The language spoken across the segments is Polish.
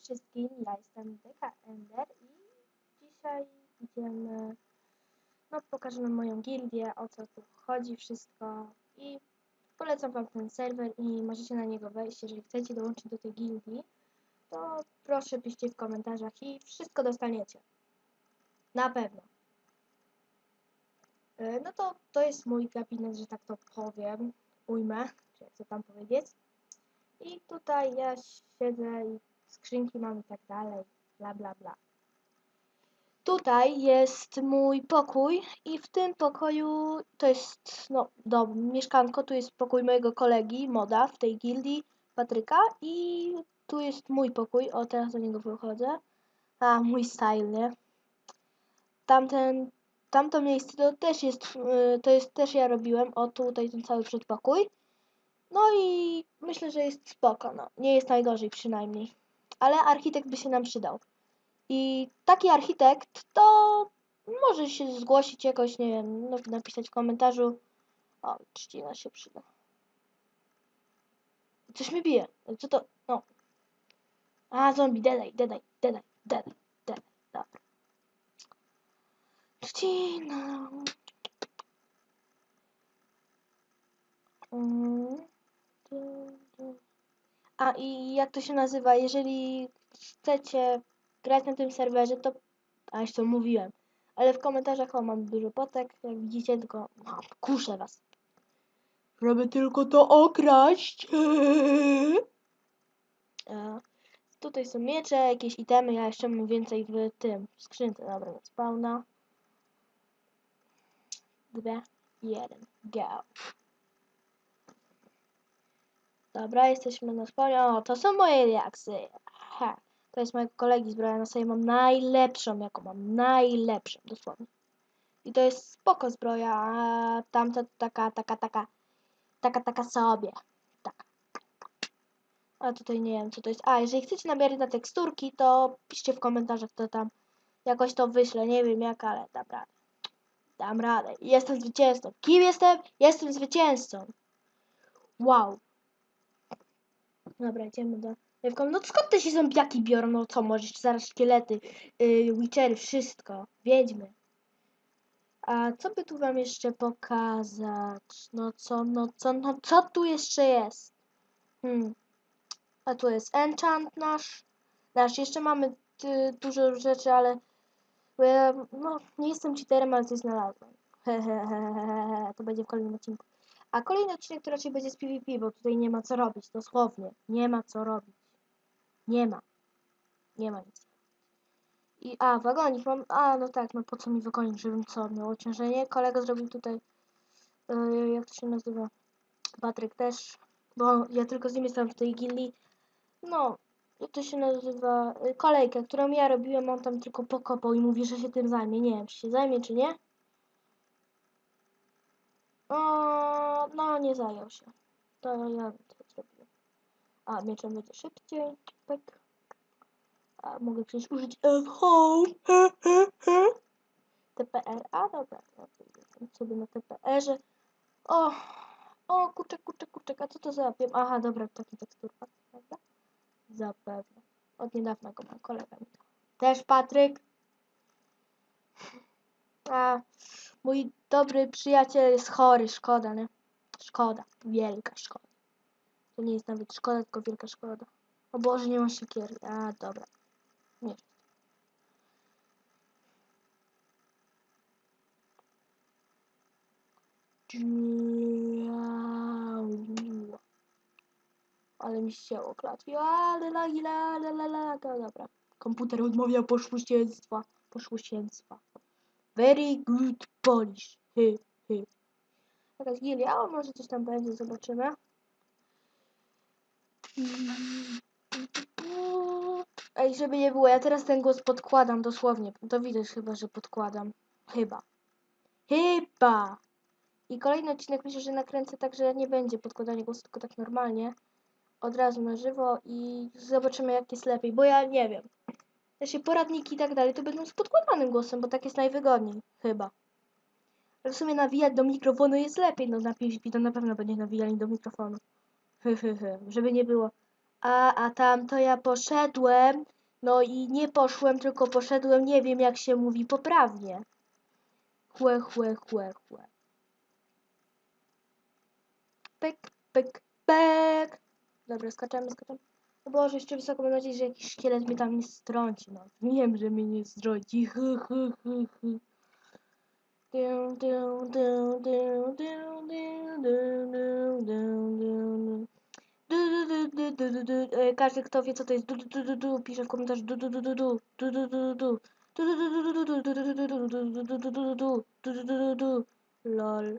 wszystkim, ja jestem Deka Ender i dzisiaj idziemy, no pokażę wam moją gildię, o co tu chodzi, wszystko i polecam wam ten serwer i możecie na niego wejść, jeżeli chcecie dołączyć do tej gildii, to proszę piszcie w komentarzach i wszystko dostaniecie. Na pewno. E, No to to jest mój gabinet, że tak to powiem, ujmę, czy jak to tam powiedzieć. I tutaj ja siedzę i skrzynki mam i tak dalej, bla bla bla. Tutaj jest mój pokój i w tym pokoju to jest, no, dom, mieszkanko, tu jest pokój mojego kolegi, moda w tej gildii, Patryka i tu jest mój pokój, o teraz do niego wychodzę. A, mój style, nie? Tamten, tamto miejsce to też jest, yy, to jest też ja robiłem, o tutaj ten cały przedpokój. No i myślę, że jest spoko, no. Nie jest najgorzej przynajmniej. Ale architekt by się nam przydał. I taki architekt to może się zgłosić jakoś, nie wiem, no, napisać w komentarzu. O, trzcina się przyda. Coś mi bije. Co to? No. A, zombie, dedaj, dedaj, dedaj, dedaj, dedaj. Dobra. Trzcina. Mm. A i jak to się nazywa? Jeżeli chcecie grać na tym serwerze, to. A już to mówiłem. Ale w komentarzach o, mam dużo potek, jak widzicie, tylko no, kuszę was. Żeby tylko to okraść. E, tutaj są miecze, jakieś itemy, ja jeszcze mam więcej w tym, w skrzynce. Dobra, więc spawna. Dwa, jeden, go. Dobra, jesteśmy na spawnie. O, to są moje reakcje. Ha. To jest mojego kolegi zbroja na sobie mam najlepszą, jaką mam. Najlepszą, dosłownie. I to jest spoko zbroja, a tamta to taka, taka, taka, taka, taka sobie. Taka. A tutaj nie wiem, co to jest. A, jeżeli chcecie nabierać na teksturki, to piszcie w komentarzach, to tam jakoś to wyślę. Nie wiem jak, ale dam radę. Dam radę. Jestem zwycięzcą. Kim jestem? Jestem zwycięzcą. Wow. Dobra, idziemy do... Lewką. No skąd te się zombiaki biorą? No co, możesz zaraz szkielety, yy, witchery, wszystko. Wiedźmy. A co by tu wam jeszcze pokazać? No co, no co, no co tu jeszcze jest? Hmm. A tu jest enchant nasz. Nasz, jeszcze mamy y, dużo rzeczy, ale ja, no, nie jestem cheaterem, ale coś znalazłem. Hehehehe, to będzie w kolejnym odcinku. A kolejny odcinek to raczej będzie z PvP, bo tutaj nie ma co robić, dosłownie. Nie ma co robić. Nie ma. Nie ma nic. I, a, wagonik mam, a, no tak, no po co mi wagonik, żebym co, miał ociężenie? Kolega zrobił tutaj, yy, jak to się nazywa? Patryk też, bo ja tylko z nim jestem w tej gildii. No, jak to się nazywa? Yy, kolejkę, którą ja robiłem, on tam tylko pokopał i mówi, że się tym zajmie. Nie wiem, czy się zajmie, czy nie. O, no, nie zajął się. To ja to zrobiłem. A, mieczem będzie szybciej. Tak. A, mogę przecież użyć he, he. TPR. A, dobra. no sobie na TPR-ze. O, o, kurczek, kurczek, kurczek. A co to za? Aha, dobra, taki teksturpak, prawda? Zapewne. Od niedawna go mam, kolega. Też Patryk. A, mój dobry przyjaciel jest chory, szkoda, nie? Szkoda, wielka szkoda. To nie jest nawet szkoda, tylko wielka szkoda. O Boże, nie ma siekiery. A, dobra. Nie. Ale mi się chciało klatwi. Ale la, la, la, la, la, to dobra. Komputer odmawia poszłuścieństwa. Poszłuścieństwa. Very good Polish. Hy, hy. Jakaś gilia, a może coś tam będzie, zobaczymy. Ej, żeby nie było, ja teraz ten głos podkładam dosłownie. To widać chyba, że podkładam. Chyba. Chyba! I kolejny odcinek myślę, że nakręcę tak, że nie będzie podkładania głosu, tylko tak normalnie. Od razu na żywo i zobaczymy jak jest lepiej, bo ja nie wiem. Jeśli poradniki i tak dalej, to będą z podkładanym głosem, bo tak jest najwygodniej. Chyba. W sumie nawijać do mikrofonu jest lepiej. No na PvP to na pewno będzie nawijali do mikrofonu. Żeby nie było. A, a tam to ja poszedłem, no i nie poszłem, tylko poszedłem, nie wiem jak się mówi poprawnie. Chłe, chłe, chłe, chłe. Pyk, pyk, pyk. Dobra, skaczemy, skaczemy. O Boże, jeszcze wysoko mam nadzieję, że jakiś szkielet mnie tam nie strąci. No, wiem, że mnie nie strąci. Każdy, kto wie, co to jest du, du, du, du, pisze w komentarzu du, du, du, du, du, du, du, du, du. Lol.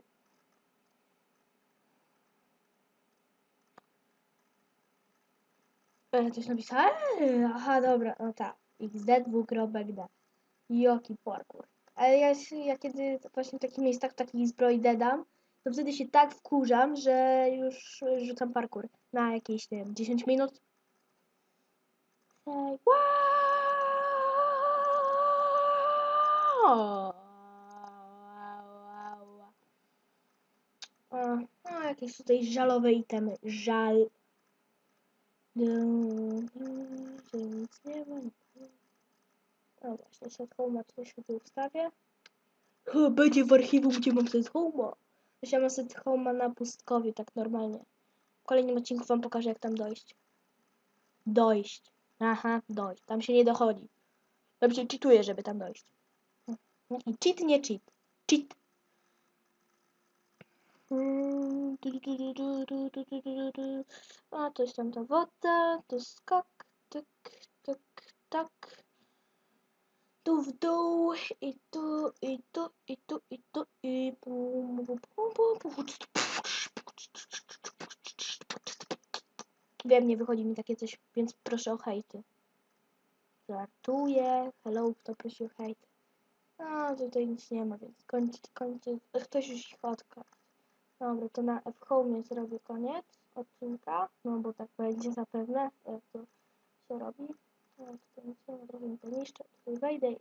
E, Coś napisałem? Aha, dobra, no tak. XD dwukropek D. Joki parkour. Ale ja, ja kiedy właśnie w takich miejscach, w takich zbroi dedam, to wtedy się tak wkurzam, że już rzucam parkour na jakieś, nie wiem, 10 minut. Hej, wow! No, jakieś tutaj żalowe itemy. Żal. Nic nie ma. No właśnie, set home tutaj sobie ustawię. Będzie w archiwum, gdzie mam set home. Właśnie mam set home na pustkowie, tak normalnie. W kolejnym odcinku wam pokażę, jak tam dojść. Dojść. Aha, dojść. Tam się nie dochodzi. Dobrze cheatuję, żeby tam dojść. Cheat, nie cheat. Cheat. A, to jest tam ta woda, to skak, tak, tak, tak. Tu w dół, i tu, i tu, i tu, i tu, i bum, bum, bum, bum. Wiem, nie wychodzi mi takie coś, więc proszę o hejty. Żartuję. Hello, kto prosi o hejt? A, tutaj nic nie ma, więc kończy, kończy. Ktoś już ich odkradł. Dobra, to na F-Home zrobię koniec odcinka, no bo tak będzie zapewne, jak to się robi. Teraz ma, trochę mi poniszczę, tutaj wejdę i...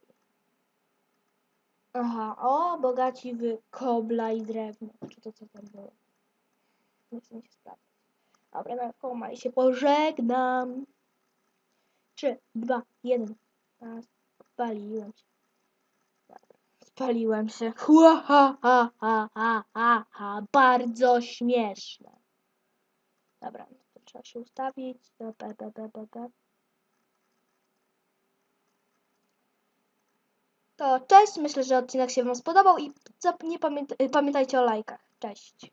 Aha, o, bogaci w kobla i drewno, czy to co tam było. Nie chcę mi się sprawdzić. Dobra, na F-Home i się pożegnam. 3, 2, 1. Spaliłem się. Spaliłem się. Hua, ha, ha, ha, ha, ha, ha. Bardzo śmieszne. Dobra, no to trzeba się ustawić. To cześć, myślę, że odcinek się Wam spodobał i nie pamięta- pamiętajcie o lajkach. Cześć.